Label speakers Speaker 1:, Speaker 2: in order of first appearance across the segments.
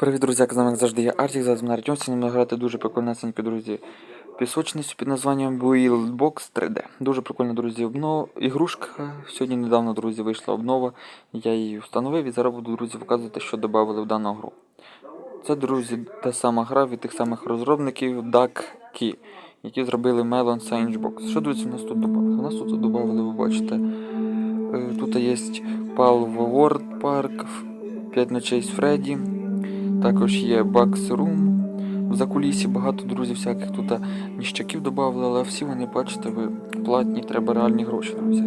Speaker 1: Привіт, друзі, як з нами завжди я Артік, зараз мене Артем, сьогодні будемо дуже прикольнесенькі, друзі. Пісочницю під названням Buildbox 3D. Дуже прикольна, друзі, обнова. Ігрушка. Сьогодні недавно, друзі, вийшла обнова. Я її встановив і зараз буду, друзі, показувати, що додали в дану гру. Це, друзі, та сама гра від тих самих розробників Duck Key, які зробили Melon Sandbox. Що, друзі, у нас тут додали? У нас тут додали, ви бачите. е, Тут є Palvo World Park, 5 ночей з Фредді. Також є Bugs Room. В закулісі багато друзів всяких тут ніщаків додали, але всі вони, бачите, ви платні, треба реальні гроші, друзі.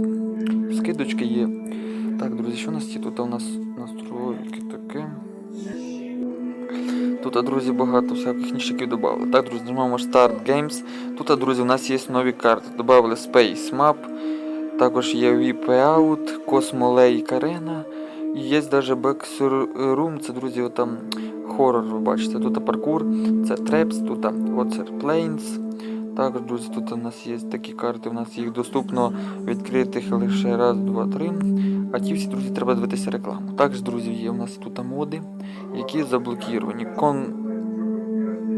Speaker 1: Скидочки є. Так, друзі, що у нас є? Тут у нас настройки таке. Тут, друзі, багато всяких ніщаків додали. Так, друзі, нажимаємо Start Games. Тут, друзі, у нас є нові карти. Добавили Space Map, також є VIP Out, Cosmo Lake Arena. І є навіть Back Room, це, друзі, там хоррор, ви бачите. Тут паркур, це Трепс, тут Ocer Plains. Також, друзі, тут у нас є такі карти, у нас їх доступно відкритих лише раз, два, три. А ті всі, друзі, треба дивитися рекламу. Також, друзі, є у нас тут моди, які заблокіровані.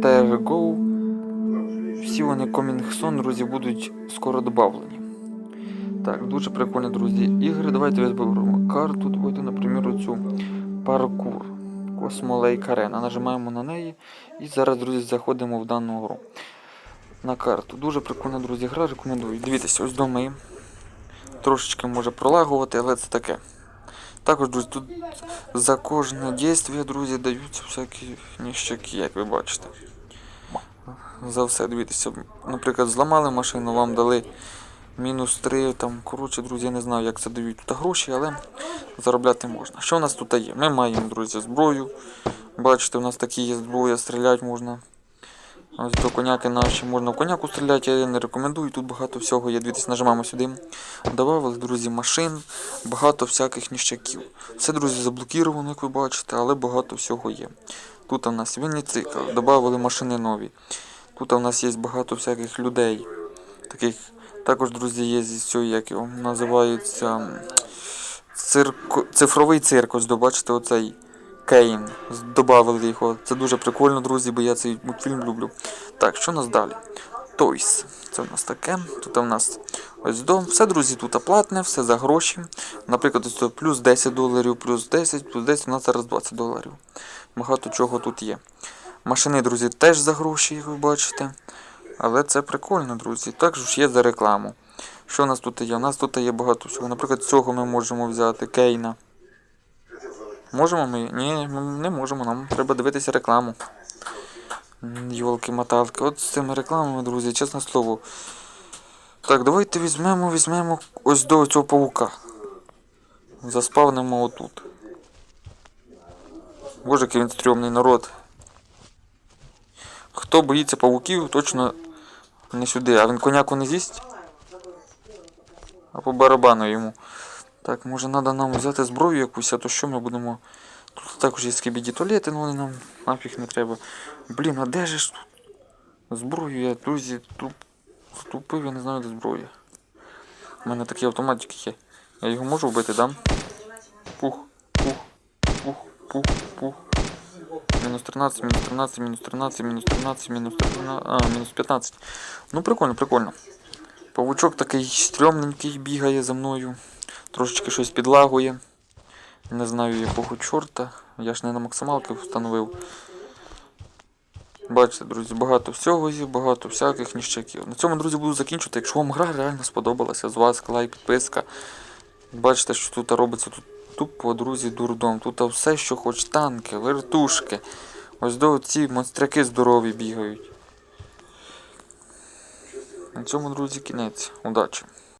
Speaker 1: Contergo. Всі вони Coming Soon, друзі, будуть скоро додавлені. Так, дуже прикольні, друзі, ігри. Давайте виберемо карту. Давайте, наприклад, цю паркур. Cosmo Lake Arena. Нажимаємо на неї. І зараз, друзі, заходимо в дану гру. На карту. Дуже прикольна, друзі, гра, рекомендую. Дивіться, ось дома її. Трошечки може пролагувати, але це таке. Також, друзі, тут за кожне дійство, друзі, даються всякі ніщаки, як ви бачите. За все, дивіться. Наприклад, зламали машину, вам дали мінус 3, там, коротше, друзі, я не знаю, як це дають тут гроші, але заробляти можна. Що у нас тут є? Ми маємо, друзі, зброю. Бачите, у нас такі є зброя, стріляти можна. Ось до коняки наші можна в коняку стріляти, я не рекомендую. Тут багато всього є. Дивіться, нажимаємо сюди. Добавили, друзі, машин, багато всяких ніщаків. Все, друзі, заблокіровано, як ви бачите, але багато всього є. Тут у нас винний цикл, додали машини нові. Тут у нас є багато всяких людей. Таких також, друзі, є зі цього, як його називається м, цифровий цирк. Ось бачите, оцей Кейн. Добавили його. Це дуже прикольно, друзі, бо я цей мультфільм люблю. Так, що у нас далі? Toys. Це у нас таке. Тут у нас ось дом. Все, друзі, тут платне, все за гроші. Наприклад, ось плюс 10 доларів, плюс 10, плюс 10, у нас зараз 20 доларів. Багато чого тут є. Машини, друзі, теж за гроші, як ви бачите. Але це прикольно, друзі. Також є за рекламу. Що у нас тут є? У нас тут є багато всього. Наприклад, цього ми можемо взяти Кейна. Можемо ми? Ні, ми не можемо. Нам треба дивитися рекламу. Йолки-маталки. От з цими рекламами, друзі, чесне слово. Так, давайте візьмемо, візьмемо ось до цього паука. Заспавнимо отут. Боже, який він стрьомний народ. Хто боїться павуків, точно не сюди. А він коняку не з'їсть? А по барабану йому. Так, може треба нам взяти зброю якусь, а то що ми будемо. Тут також є скибіді туалети, але нам нафіг не треба. Блін, а де ж тут? Зброю я, друзі, туп... тупив, я не знаю, де зброя. У мене такий автоматик є. Я його можу вбити, да? Пух, пух, пух, пух, пух. Мінус 13, мінус 13, мінус 13, мінус 13, мінус 13, а, мінус 15. Ну прикольно, прикольно. Павучок такий стрьомненький бігає за мною. Трошечки щось підлагує. Не знаю якого чорта. Я ж не на максималки встановив. Бачите, друзі, багато всього є, багато всяких ніщаків. На цьому, друзі, буду закінчувати. Якщо вам гра реально сподобалася, з вас лайк, підписка. Бачите, що тут робиться тут тупо, друзі, дурдом. Тут все, що хоч танки, вертушки. Ось до ці монстряки здорові бігають. На цьому, друзі, кінець. Удачі!